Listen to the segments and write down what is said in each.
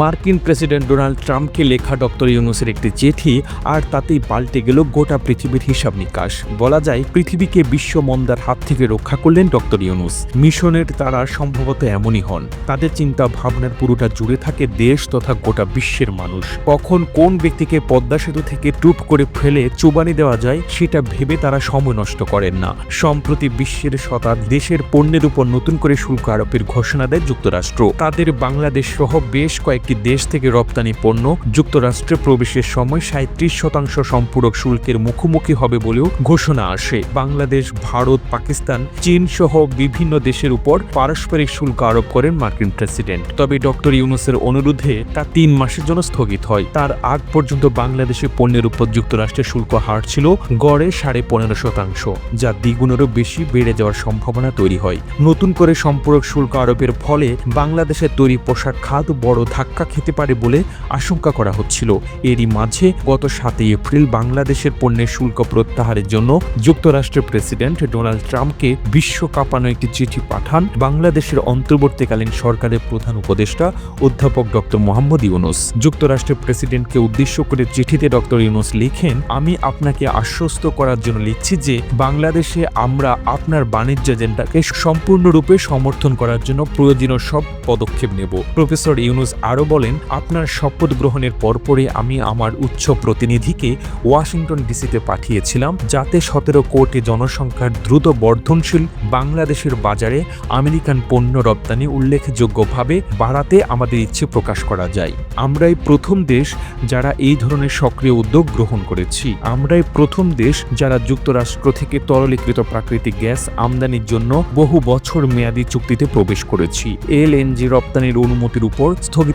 মার্কিন president Donald ট্রাম্পকে লেখা ডক্টর ইউনুসের একটি চিঠি, আর তাতেই পাল্টে গেল গোটা পৃথিবীর হিসাব নিকাশ। বলা যায়, পৃথিবীকে বিশ্ব মন্দার হাত থেকে রক্ষা করলেন ডক্টর ইউনুস। মিশনের তারা সম্ভবত এমনই হন। তাদের চিন্তা ভাবনার পুরোটা জুড়ে থাকে দেশ তথা গোটা বিশ্বের মানুষ। কখন কোন ব্যক্তিকে পদ্মা সেতু থেকে টুপ করে ফেলে চুবানি দেওয়া যায়, সেটা ভেবে তারা সময় নষ্ট করেন না। সম্প্রতি বিশ্বের শতাধ দেশের পণ্যের উপর নতুন করে শুল্ক আরোপের ঘোষণা দেয় যুক্তরাষ্ট্র। তাদের বাংলাদেশ সহ বেশ কয়েকটি দেশ থেকে রপ্তানি পণ্য যুক্তরাষ্ট্রে প্রবেশের সময় সাঁত্রিশ শতাংশ সম্পূরক শুল্কের মুখোমুখি হবে বলেও ঘোষণা আসে। বাংলাদেশ, ভারত, পাকিস্তান, চীন সহ বিভিন্ন দেশের উপর পারস্পরিক শুল্ক আরোপ করেন মার্কিন প্রেসিডেন্ট। তবে ডক্টর ইউনুসের অনুরোধে তা তিন মাসের জন্য স্থগিত হয়। তার আগ পর্যন্ত বাংলাদেশে পণ্যের উপর যুক্তরাষ্ট্রের শুল্ক হার ছিল গড়ে সাড়ে পনেরো শতাংশ, যা দ্বিগুণেরও বেশি বেড়ে যাওয়ার সম্ভাবনা তৈরি হয়। নতুন করে সম্পূরক শুল্ক আরোপের ফলে বাংলাদেশের তৈরি পোশাক খাত বড় ধাক্কা খেতে পারে বলে আশঙ্কা করা হচ্ছিল। এরই মাঝে গত সাতই এপ্রিল বাংলাদেশের পণ্যের শুল্ক প্রত্যাহারের জন্য যুক্তরাষ্ট্রের প্রেসিডেন্ট ডোনাল্ড ট্রাম্পকে বিশ্ব কাঁপানো একটি চিঠি পাঠান বাংলাদেশের অন্তর্বর্তীকালীন সরকারের প্রধান উপদেষ্টা অধ্যাপক ডক্টর মোহাম্মদ ইউনুস। যুক্তরাষ্ট্রের প্রেসিডেন্টকে উদ্দেশ্য করে চিঠিতে ডক্টর ইউনুস লিখেন, আমি আপনাকে আশ্বস্ত করার জন্য লিখছি যে বাংলাদেশে আমরা আপনার বাণিজ্য এজেন্ডাকে সম্পূর্ণরূপে সমর্থন করার জন্য প্রয়োজনীয় সব পদক্ষেপ নেব। প্রফেসর ইউনুস আরও বলেন, আপনার শপথ গ্রহণের পরপরে আমি আমার উচ্চ প্রতিনিধিকে ওয়াশিংটন ডিসিতে পাঠিয়েছিলাম, যাতে সতেরো কোটি জনসংখ্যার দ্রুত বর্ধনশীল বাংলাদেশের বাজারে আমেরিকান পণ্য রপ্তানি উল্লেখযোগ্যভাবে বাড়াতে আমাদের ইচ্ছে প্রকাশ করা যায়। আমরাই প্রথম দেশ যারা এই ধরনের সক্রিয় উদ্যোগ গ্রহণ করেছি। আমরাই প্রথম দেশ যারা যুক্তরাষ্ট্র থেকে তরলীকৃত প্রাকৃতিক গ্যাস আমদানির জন্য বহু বছর মেয়াদী চুক্তিতে প্রবেশ করেছি। এলএনজি রপ্তানির অনুমতির উপর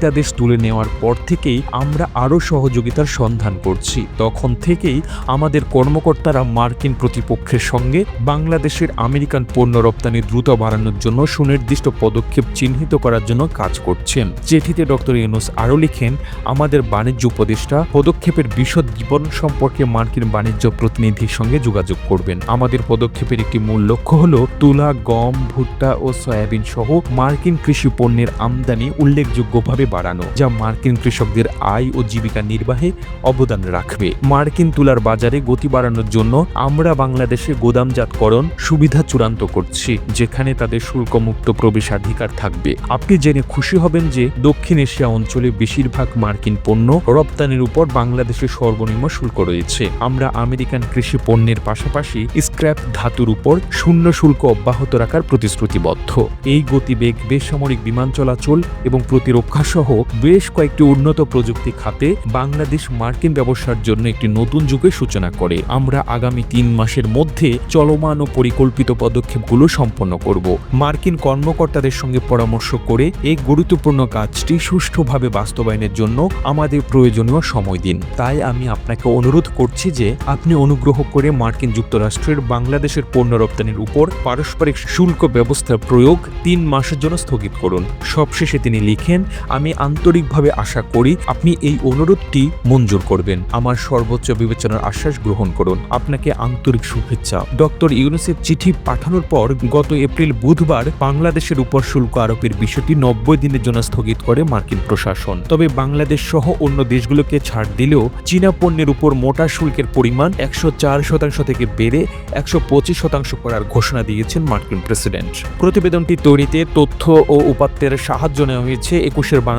স্থগিতাদেশ তুলে নেওয়ার পর থেকেই আমরা আরও সহযোগিতার সন্ধান করছি। তখন থেকেই আমাদের কর্মকর্তারা মার্কিন প্রতিপক্ষের সঙ্গে বাংলাদেশের আমেরিকান পণ্য রপ্তানি দ্রুত বাড়ানোর জন্য সুনির্দিষ্ট পদক্ষেপ চিহ্নিত করার জন্য কাজ করছেন। চিঠিতে ডক্টর ইউনুস আরও লিখেন, আমাদের বাণিজ্য উপদেষ্টা পদক্ষেপের বিশদ জীবন সম্পর্কে মার্কিন বাণিজ্য প্রতিনিধির সঙ্গে যোগাযোগ করবেন। আমাদের পদক্ষেপের একটি মূল লক্ষ্য হল তুলা, গম, ভুট্টা ও সয়াবিন সহ মার্কিন কৃষি পণ্যের আমদানি উল্লেখযোগ্যভাবে বাড়ানো, যা মার্কিন কৃষকদের আয় ও জীবিকা নির্বাহে অবদান রাখবে। মার্কিন তুলার বাজারে গতি বাড়ানোর জন্য আমরা বাংলাদেশে গোদামজাতকরণ সুবিধা চূড়ান্ত করছি, যেখানে তাদের শুল্কমুক্ত প্রবেশাধিকার থাকবে। আপনি জেনে খুশি হবেন যে দক্ষিণ এশিয়া অঞ্চলে বেশিরভাগ মার্কিন পণ্য রপ্তানির উপর বাংলাদেশের সর্বনিম্ন শুল্ক রয়েছে। আমরা আমেরিকান কৃষি পণ্যের পাশাপাশি স্ক্র্যাপ ধাতুর উপর শূন্য শুল্ক অব্যাহত রাখার প্রতিশ্রুতিবদ্ধ। এই গতিবেগ বেসামরিক বিমান চলাচল এবং প্রতিরক্ষা সহ বেশ কয়েকটি উন্নত প্রযুক্তি খাতে বাংলাদেশ মার্কিন ব্যবসার জন্য একটি নতুন যুগের সূচনা করে। আমরা আগামী তিন মাসের মধ্যে চলমান ও পরিকল্পিত পদক্ষেপগুলো সম্পন্ন করব। মার্কিন কর্মকর্তাদের সঙ্গে পরামর্শ করে এই গুরুত্বপূর্ণ কাজটি সুষ্ঠুভাবে বাস্তবায়নের জন্য আমাদের প্রয়োজনীয় সময় দিন। তাই আমি আপনাকে অনুরোধ করছি যে আপনি অনুগ্রহ করে মার্কিন যুক্তরাষ্ট্রের বাংলাদেশের পণ্য রপ্তানির উপর পারস্পরিক শুল্ক ব্যবস্থার প্রয়োগ তিন মাসের জন্য স্থগিত করুন। সবশেষে তিনি লিখেন, আমি আন্তরিকভাবে আশা করি আপনি এই অনুরোধটি মঞ্জুর করবেন। আমার সর্বোচ্চ বিবেচনার আশ্বাস গ্রহণ করুন। আপনাকে আন্তরিক শুভেচ্ছা। ডক্টর ইউনুসের চিঠি পাঠানোর পর গত এপ্রিল বুধবার বাংলাদেশের উপর শুল্ক আরোপের বিষয়টি নব্বই দিনের জন্য স্থগিত করে মার্কিন প্রশাসন। তবে বাংলাদেশ সহ অন্য দেশগুলোকে ছাড় দিলেও চীনা পণ্যের উপর মোটা শুল্কের পরিমাণ একশো চার শতাংশ থেকে বেড়ে একশো পঁচিশ শতাংশ করার ঘোষণা দিয়েছেন মার্কিন প্রেসিডেন্ট। প্রতিবেদনটি তৈরিতে তথ্য ও উপাত্তের সাহায্য নেওয়া হয়েছে একুশের